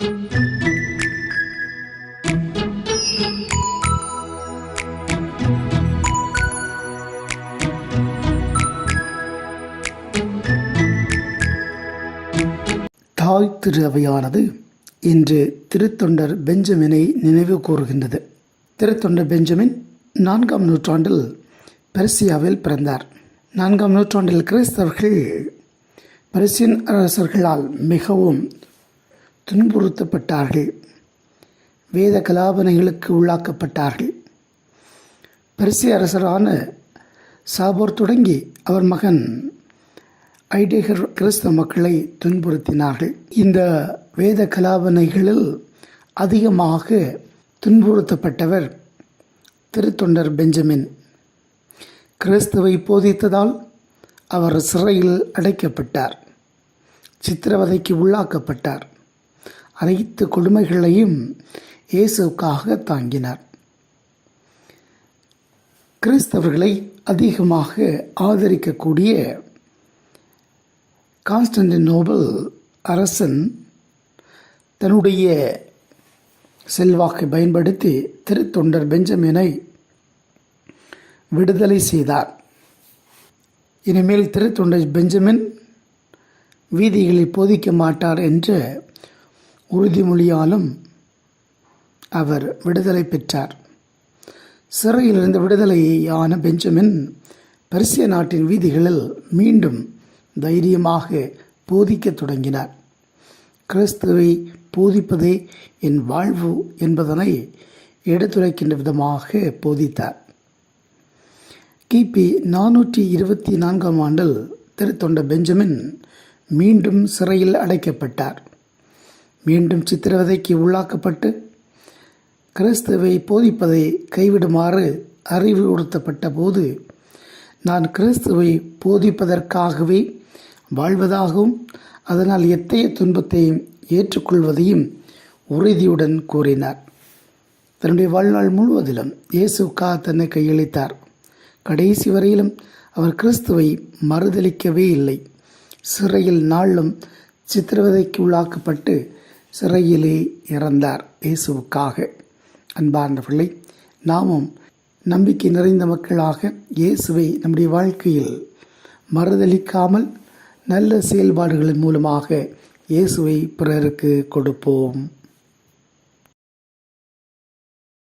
தாய் திருவையானது இன்று திருத்தொண்டர் பெஞ்சமினை நினைவு கூறுகின்றது. திருத்தொண்டர் பெஞ்சமின் நான்காம் நூற்றாண்டில் பெர்சியாவில் பிறந்தார். நான்காம் நூற்றாண்டில் கிறிஸ்தவர்கள் பரிசியன் அரசர்களால் மிகவும் துன்புறுத்தப்பட்டார்கள். வேத கலாபனைகளுக்கு உள்ளாக்கப்பட்டார்கள். பெருசிய அரசரான சாபோர் தொடங்கி அவர் மகன் ஐடேகர் கிறிஸ்தவ மக்களை துன்புறுத்தினார்கள். இந்த வேத கலாபனைகளில் அதிகமாக துன்புறுத்தப்பட்டவர் திருத்தொண்டர் பெஞ்சமின். கிறிஸ்துவை போதித்ததால் அவர் சிறையில் அடைக்கப்பட்டார். சித்திரவதைக்கு உள்ளாக்கப்பட்டார். அனைத்து கொடுமைகளையும் இயேசுக்காக தாங்கினார். கிறிஸ்தவர்களை அதிகமாக ஆதரிக்கக்கூடிய கான்ஸ்டன்டினோபல் அரசன் தன்னுடைய செல்வாக்கை பயன்படுத்தி திருத்தொண்டர் பெஞ்சமினை விடுதலை செய்தார். இனிமேல் திருத்தொண்டர் பெஞ்சமின் வீதிகளில் போதிக்க மாட்டார் என்ற உறுதிமொழியாலும் அவர் விடுதலை பெற்றார். சிறையிலிருந்து விடுதலையான பெஞ்சமின் பெர்சிய நாட்டின் வீதிகளில் மீண்டும் தைரியமாக போதிக்கத் தொடங்கினார். கிறிஸ்துவை போதிப்பதே என் வாழ்வு என்பதனை எடுத்துரைக்கின்ற விதமாக போதித்தார். கிபி நானூற்றி இருபத்தி நான்காம் ஆண்டில் திருத்தொண்ட பெஞ்சமின் மீண்டும் சிறையில் அடைக்கப்பட்டார். மீண்டும் சித்திரவதைக்கு உள்ளாக்கப்பட்டு கிறிஸ்துவை போதிப்பதை கைவிடுமாறு அறிவுறுத்தப்பட்ட போது நான் கிறிஸ்துவை போதிப்பதற்காகவே வாழ்வதாகவும் அதனால் எத்தகைய துன்பத்தையும் ஏற்றுக்கொள்வதையும் உறுதியுடன் கூறினார். தன்னுடைய வாழ்நாள் முழுவதிலும் இயேசுக்கா தன்னை கையளித்தார். கடைசி வரையிலும் அவர் கிறிஸ்துவை மறுதளிக்கவே இல்லை. சிறையில் நாளும் சித்திரவதைக்கு உள்ளாக்கப்பட்டு சிறையிலே இறந்தார் இயேசுவுக்காக. அன்பார்ந்தவர்களே நாமும் நம்பிக்கை நிறைந்த மக்களாக இயேசுவை நம்முடைய வாழ்க்கையில் மறுதளிக்காமல் நல்ல செயல்பாடுகளின் மூலமாக இயேசுவை பிறருக்கு கொடுப்போம்.